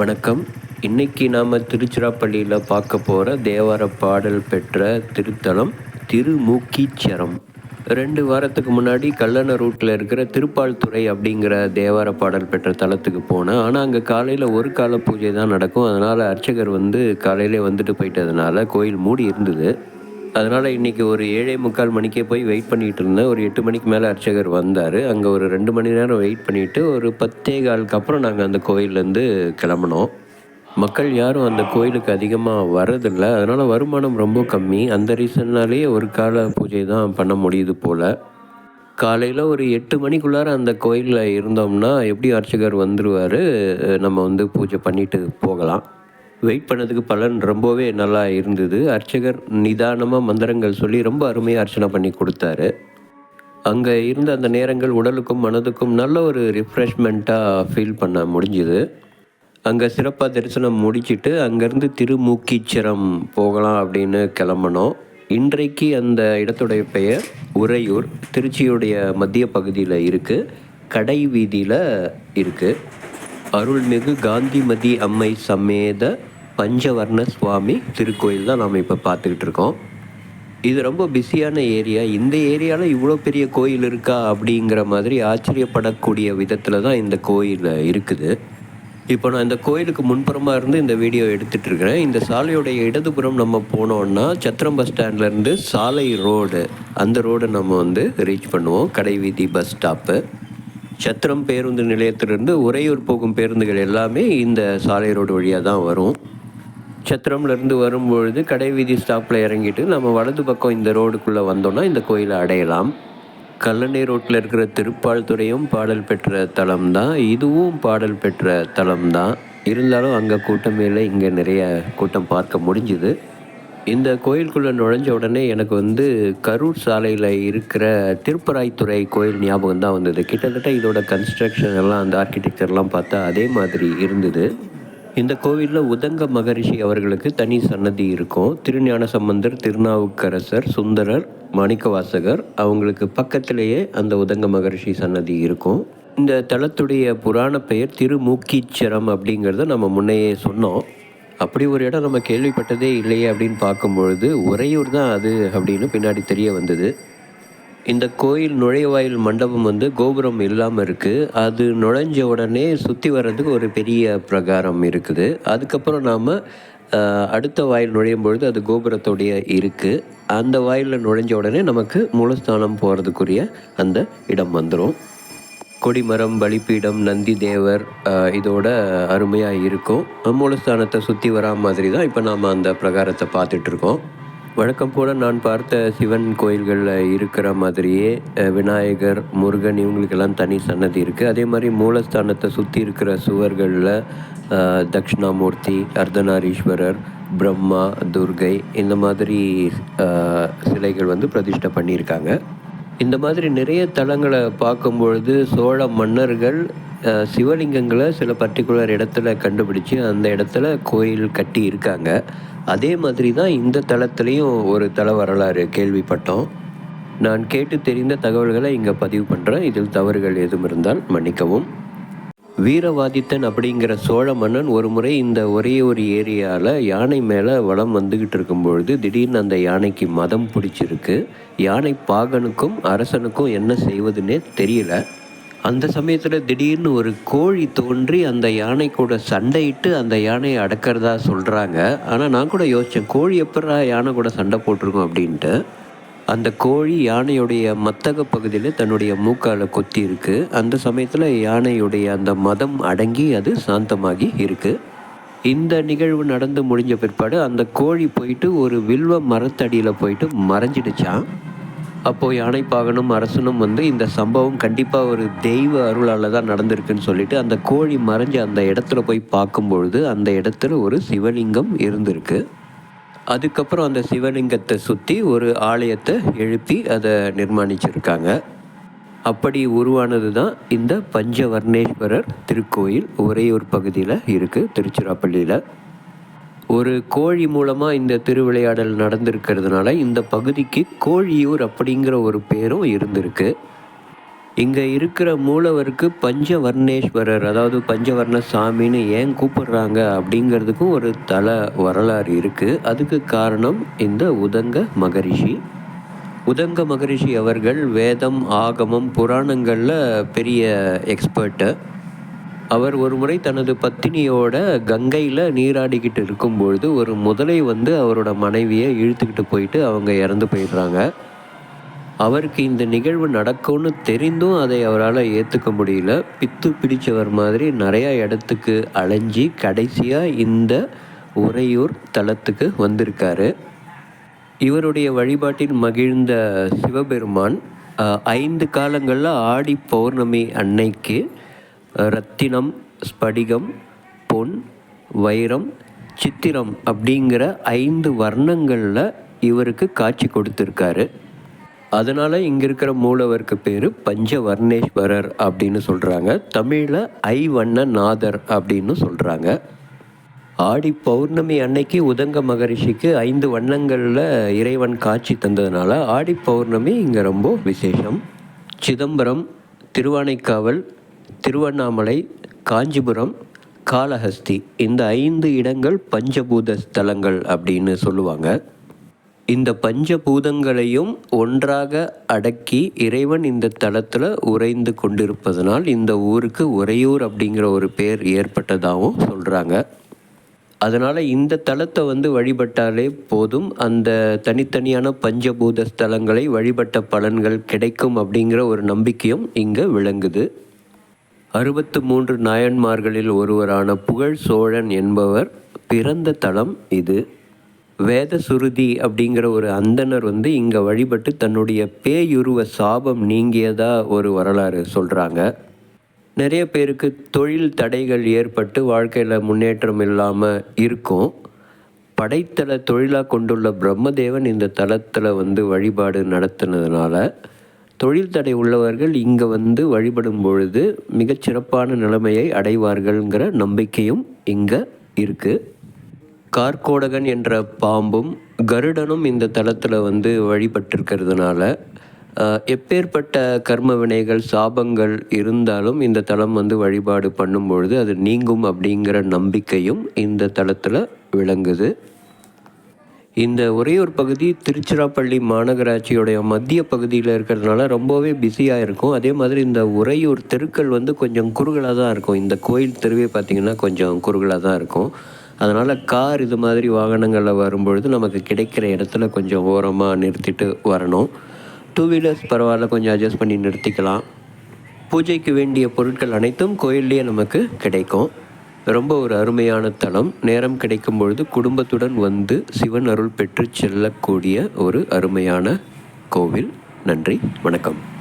வணக்கம். இன்னைக்கு நாம் திருச்சிராப்பள்ளியில் பார்க்க போகிற தேவார பாடல் பெற்ற திருத்தலம் திருமூக்கீச்சரம். ரெண்டு வாரத்துக்கு முன்னாடி கல்லணை ரூட்டில் இருக்கிற திருப்பால்துறை அப்படிங்கிற தேவார பாடல் பெற்ற தலத்துக்கு போனேன். ஆனால் அங்கே காலையில் ஒரு கால பூஜை தான் நடக்கும். அதனால் அர்ச்சகர் வந்து காலையிலே வந்துட்டு போயிட்டதுனால கோயில் மூடி இருந்தது. அதனால் இன்றைக்கி ஒரு ஏழே முக்கால் மணிக்கே போய் வெயிட் பண்ணிகிட்டு இருந்தேன். ஒரு எட்டு மணிக்கு மேலே அர்ச்சகர் வந்தார். அங்கே ஒரு ரெண்டு மணி நேரம் வெயிட் பண்ணிவிட்டு ஒரு பத்தே காலுக்கு அப்புறம் நாங்கள் அந்த கோயிலேருந்து கிளம்பினோம். மக்கள் யாரும் அந்த கோயிலுக்கு அதிகமாக வரதில்லை அதனால் வருமானம் ரொம்ப கம்மி. அந்த ரீசன்னாலேயே ஒரு கால பூஜை தான் பண்ண முடியுது போல். காலையில் ஒரு எட்டு மணிக்குள்ளார அந்த கோயிலில் இருந்தோம்னா எப்படி அர்ச்சகர் வந்துடுவார் நம்ம வந்து பூஜை பண்ணிட்டு போகலாம். வெயிட் பண்ணதுக்கு பலன் ரொம்பவே நல்லா இருந்தது. அர்ச்சகர் நிதானமாக மந்திரங்கள் சொல்லி ரொம்ப அருமையாக அர்ச்சனை பண்ணி கொடுத்தாரு. அங்கே இருந்த அந்த நேரங்கள் உடலுக்கும் மனதுக்கும் நல்ல ஒரு ரிஃப்ரெஷ்மெண்ட்டாக ஃபீல் பண்ண முடிஞ்சுது. அங்கே சிறப்பாக தரிசனம் முடிச்சுட்டு அங்கேருந்து திருமூக்கீச்சரம் போகலாம் அப்படின்னு கிளம்பினோம். இன்றைக்கு அந்த இடத்துடைய பெயர் உறையூர் திருச்சியுடைய மத்திய பகுதியில் இருக்குது கடை வீதியில் இருக்குது அருள்மிகு காந்திமதி அம்மை சமேத பஞ்சவர்ண சுவாமி திருக்கோயில் தான் நாம் இப்போ பார்த்துக்கிட்டு இருக்கோம். இது ரொம்ப பிஸியான ஏரியா. இந்த ஏரியாவில் இவ்வளோ பெரிய கோயில் இருக்கா அப்படிங்கிற மாதிரி ஆச்சரியப்படக்கூடிய விதத்தில் தான் இந்த கோயில் இருக்குது. இப்போ நான் இந்த கோயிலுக்கு முன்புறமாக இருந்து இந்த வீடியோ எடுத்துகிட்டு இருக்கிறேன். இந்த சாலையோடைய இடதுபுறம் நம்ம போனோன்னா சத்திரம் பஸ் ஸ்டாண்ட்லேருந்து சாலை ரோடு. அந்த ரோடை நம்ம வந்து ரீச் பண்ணுவோம். கடைவீதி பஸ் ஸ்டாப்பு. சத்திரம் பேருந்து நிலையத்திலிருந்து உறையூர் போகும் பேருந்துகள் எல்லாமே இந்த சாலை ரோடு வழியாக தான் வரும். சத்திரம்லேருந்து வரும்பொழுது கடைவீதி ஸ்டாப்பில் இறங்கிட்டு நம்ம வலது பக்கம் இந்த ரோடுக்குள்ளே வந்தோம்னா இந்த கோயிலை அடையலாம். கல்லணை ரோட்டில் இருக்கிற திருப்பால் துறையும் பாடல் பெற்ற தலம் தான் இதுவும் பாடல் பெற்ற தலம் தான் இருந்தாலும் அங்கே கூட்டம் இல்லை இங்கே நிறைய கூட்டம் பார்க்க முடிஞ்சுது. இந்த கோயிலுக்குள்ளே நுழைஞ்ச உடனே எனக்கு வந்து கரூர் சாலையில் இருக்கிற திருப்பராய்த்துறை கோயில் ஞாபகம் தான் வந்தது. கிட்டத்தட்ட இதோட கன்ஸ்ட்ரக்ஷன் எல்லாம் அந்த ஆர்கிடெக்சர்லாம் பார்த்தா அதே மாதிரி இருந்தது. இந்த கோவிலில் உதங்க மகரிஷி அவர்களுக்கு தனி சன்னதி இருக்கும். திருஞான சம்பந்தர் திருநாவுக்கரசர் சுந்தரர் மாணிக்கவாசகர் அவங்களுக்கு பக்கத்திலேயே அந்த உதங்க மகரிஷி சன்னதி இருக்கும். இந்த தலத்துடைய புராண பெயர் திருமூக்கீச்சரம் அப்படிங்கிறத நம்ம முன்னையே சொன்னோம். அப்படி ஒரு இடம் நம்ம கேள்விப்பட்டதே இல்லையே அப்படின்னு பார்க்கும்பொழுது உறையூர் தான் அது அப்படின்னு பின்னாடி தெரிய வந்தது. இந்த கோயில் நுழைவாயில் மண்டபம் வந்து கோபுரம் இல்லாமல் இருக்குது அது நுழைஞ்ச உடனே சுற்றி வர்றதுக்கு ஒரு பெரிய பிரகாரம் இருக்குது. அதுக்கப்புறம் நாம் அடுத்த வாயில் நுழையும் பொழுது அது கோபுரத்தோடைய இருக்குது அந்த வாயிலில் நுழைஞ்ச உடனே நமக்கு மூலஸ்தானம் போகிறதுக்குரிய அந்த இடம் வந்துடும் கொடிமரம் பலிப்பீடம் நந்தி தேவர் இதோட அருமையாக இருக்கும். மூலஸ்தானத்தை சுற்றி வரா மாதிரி தான் இப்போ நாம் அந்த பிரகாரத்தை பார்த்துட்ருக்கோம் வழக்கம் போல் நான் பார்த்த சிவன் கோயில்களில் இருக்கிற மாதிரியே விநாயகர் முருகன் இவங்களுக்கெல்லாம் தனி சன்னதி இருக்குது அதே மாதிரி மூலஸ்தானத்தை சுற்றி இருக்கிற சுவர்களில் தக்ஷணாமூர்த்தி அர்த்தநாரீஸ்வரர் பிரம்மா துர்கை இந்த மாதிரி சிலைகள் வந்து பிரதிஷ்டை பண்ணியிருக்காங்க. இந்த மாதிரி நிறைய தலங்களை பார்க்கும்பொழுது சோழ மன்னர்கள் சிவலிங்கங்களை சில பர்டிகுலர் இடத்துல கண்டுபிடிச்சு அந்த இடத்துல கோயில் கட்டி இருக்காங்க அதே மாதிரி தான் இந்த தளத்துலேயும் ஒரு தல வரலாறு கேள்விப்பட்டோம். நான் கேட்டு தெரிந்த தகவல்களை இங்கே பதிவு பண்ணுறேன் இதில் தவறுகள் எதுவும் இருந்தால் மன்னிக்கவும். வீரவாதித்தன் அப்படிங்கிற சோழ மன்னன் ஒரு முறை இந்த ஒரே ஒரு ஏரியாவில் யானை மேலே வளம் வந்துக்கிட்டு இருக்கும்பொழுது திடீர்னு அந்த யானைக்கு மதம் பிடிச்சிருக்கு. யானை பாகனுக்கும் அரசனுக்கும் என்ன செய்வதுன்னே தெரியல. அந்த சமயத்தில் திடீர்னு ஒரு கோழி தோன்றி அந்த யானை கூட சண்டையிட்டு அந்த யானையை அடக்கிறதா சொல்கிறாங்க ஆனால் நான் கூட யோசித்தேன் கோழி எப்படா யானை கூட சண்டை போட்டிருக்கோம் அப்படின்ட்டு. அந்த கோழி யானையுடைய மத்தக பகுதியில் தன்னுடைய மூக்கால் கொத்தி இருக்குது அந்த சமயத்தில் யானையுடைய அந்த மதம் அடங்கி அது சாந்தமாகி இருக்குது இந்த நிகழ்வு நடந்து முடிஞ்ச பிற்பாடு அந்த கோழி போயிட்டு ஒரு வில்வ மரத்தடியில் போயிட்டு மறைஞ்சிடுச்சான் அப்போது யானைப்பாகனும் அரசனும் வந்து இந்த சம்பவம் கண்டிப்பாக ஒரு தெய்வ அருளால் தான் நடந்திருக்குன்னு சொல்லிட்டு அந்த கோழி மறைஞ்ச அந்த இடத்துல போய் பார்க்கும்பொழுது அந்த இடத்துல ஒரு சிவலிங்கம் இருந்திருக்கு. அதுக்கப்புறம் அந்த சிவலிங்கத்தை சுற்றி ஒரு ஆலயத்தை எழுப்பி அதை நிர்மாணிச்சிருக்காங்க. அப்படி உருவானது தான் இந்த பஞ்சவர்ணேஸ்வரர் திருக்கோயில் ஒரே ஒரு பகுதியில் இருக்குது திருச்சிராப்பள்ளியில். ஒரு கோழி மூலமாக இந்த திருவிளையாடல் நடந்திருக்கிறதுனால இந்த பகுதிக்கு கோழியூர் அப்படிங்கிற ஒரு பேரும் இருந்திருக்கு. இங்கே இருக்கிற மூலவருக்கு பஞ்சவர்ணேஸ்வரர் அதாவது பஞ்சவர்ண சாமின்னு ஏன் கூப்பிடுறாங்க அப்படிங்கிறதுக்கும் ஒரு தல வரலாறு இருக்குது அதுக்கு காரணம் இந்த உதங்க மகரிஷி. உதங்க மகரிஷி அவர்கள் வேதம் ஆகமம் புராணங்களில் பெரிய எக்ஸ்பர்ட்டு அவர் ஒரு முறை தனது பத்தினியோட கங்கையில் நீராடிக்கிட்டு இருக்கும்பொழுது ஒரு முதலை வந்து அவரோட மனைவியை இழுத்துக்கிட்டு போயிட்டு அவங்க இறந்து போயிடுறாங்க. அவருக்கு இந்த நிகழ்வு நடக்கும்னு தெரிந்தும் அதை அவரால் ஏற்றுக்க முடியல. பித்து பிடிச்சவர் மாதிரி நிறையா இடத்துக்கு அலைஞ்சி கடைசியாக இந்த உறையூர் தலத்துக்கு வந்திருக்காரு. இவருடைய வழிபாட்டில் மகிழ்ந்த சிவபெருமான் ஐந்து காலங்களில் ஆடி பௌர்ணமி அன்னைக்கு ரத்தினம் ஸ்படிகம் பொன் வைரம் சித்திரம் அப்படிங்கிற ஐந்து வர்ணங்களில் இவருக்கு காட்சி கொடுத்துருக்காரு. அதனால் இங்கே இருக்கிற மூலவருக்கு பேர் பஞ்சவர்ணேஸ்வரர் அப்படின்னு சொல்கிறாங்க தமிழில் ஐவண்ண நாதர் அப்படின்னு சொல்கிறாங்க ஆடி பௌர்ணமி அன்னைக்கு உதங்க மகரிஷிக்கு ஐந்து வண்ணங்களில் இறைவன் காட்சி தந்ததுனால ஆடி பௌர்ணமி இங்கே ரொம்ப விசேஷம். சிதம்பரம் திருவானைக்காவல் திருவண்ணாமலை காஞ்சிபுரம் காளஹஸ்தி இந்த ஐந்து இடங்கள் பஞ்சபூத ஸ்தலங்கள் அப்படின்னு சொல்லுவாங்க. இந்த பஞ்சபூதங்களையும் ஒன்றாக அடக்கி இறைவன் இந்த தலத்தில் உறைந்து கொண்டிருப்பதனால் இந்த ஊருக்கு உறையூர் அப்படிங்கிற ஒரு பேர் ஏற்பட்டதாகவும் சொல்கிறாங்க அதனால் இந்த தலத்தை வந்து வழிபட்டாலே போதும். அந்த தனித்தனியான பஞ்சபூத ஸ்தலங்களை வழிபட்ட பலன்கள் கிடைக்கும் அப்படிங்கிற ஒரு நம்பிக்கையும் இங்கே விளங்குது. அறுபத்து மூன்று நாயன்மார்களில் ஒருவரான புகழ் சோழன் என்பவர் பிறந்த தலம் இது. வேத சுருதி அப்படிங்கிற ஒரு அந்தனர் வந்து இங்கே வழிபட்டு தன்னுடைய பேயுருவ சாபம் நீங்கியதாக ஒரு வரலாறு சொல்கிறாங்க நிறைய பேருக்கு தொழில் தடைகள் ஏற்பட்டு வாழ்க்கையில் முன்னேற்றம் இல்லாமல் இருக்கும். படைத்தள தொழிலாக கொண்டுள்ள பிரம்மதேவன் இந்த தளத்தில் வந்து வழிபாடு நடத்தினதுனால தொழில் தடை உள்ளவர்கள் இங்கே வந்து வழிபடும் பொழுது மிகச்சிறப்பான நிலைமையை அடைவார்கள்ங்கிற நம்பிக்கையும் இங்கே இருக்குது கார்கோடகன் என்ற பாம்பும் கருடனும் இந்த தளத்தில் வந்து வழிபட்டிருக்கிறதுனால எப்பேற்பட்ட கர்ம வினைகள் சாபங்கள் இருந்தாலும் இந்த தளம் வந்து வழிபாடு பண்ணும்பொழுது அது நீங்கும் அப்படிங்கிற நம்பிக்கையும் இந்த தளத்தில் விளங்குது. இந்த ஒரே ஒரு பகுதி திருச்சிராப்பள்ளி மாநகராட்சியுடைய மத்திய பகுதியில் இருக்கிறதுனால ரொம்பவே பிஸியாக இருக்கும். அதே மாதிரி இந்த உறையூர் தெருக்கள் வந்து கொஞ்சம் குறுகலாக தான் இருக்கும். இந்த கோயில் தெருவே பார்த்திங்கன்னா கொஞ்சம் குறுகலாக தான் இருக்கும். அதனால் கார் இது மாதிரி வாகனங்களில் வரும்பொழுது நமக்கு கிடைக்கிற இடத்துல கொஞ்சம் ஓரமாக நிறுத்திட்டு வரணும். டூ வீலர்ஸ் பரவாயில்ல கொஞ்சம் அட்ஜஸ்ட் பண்ணி நிறுத்திக்கலாம். பூஜைக்கு வேண்டிய பொருட்கள் அனைத்தும் கோயில்லேயே நமக்கு கிடைக்கும். ரொம்ப ஒரு அருமையான தலம். நேரம் கிடைக்கும் பொழுது குடும்பத்துடன் வந்து சிவன் அருள் பெற்று செல்லக்கூடிய ஒரு அருமையான கோவில். நன்றி வணக்கம்.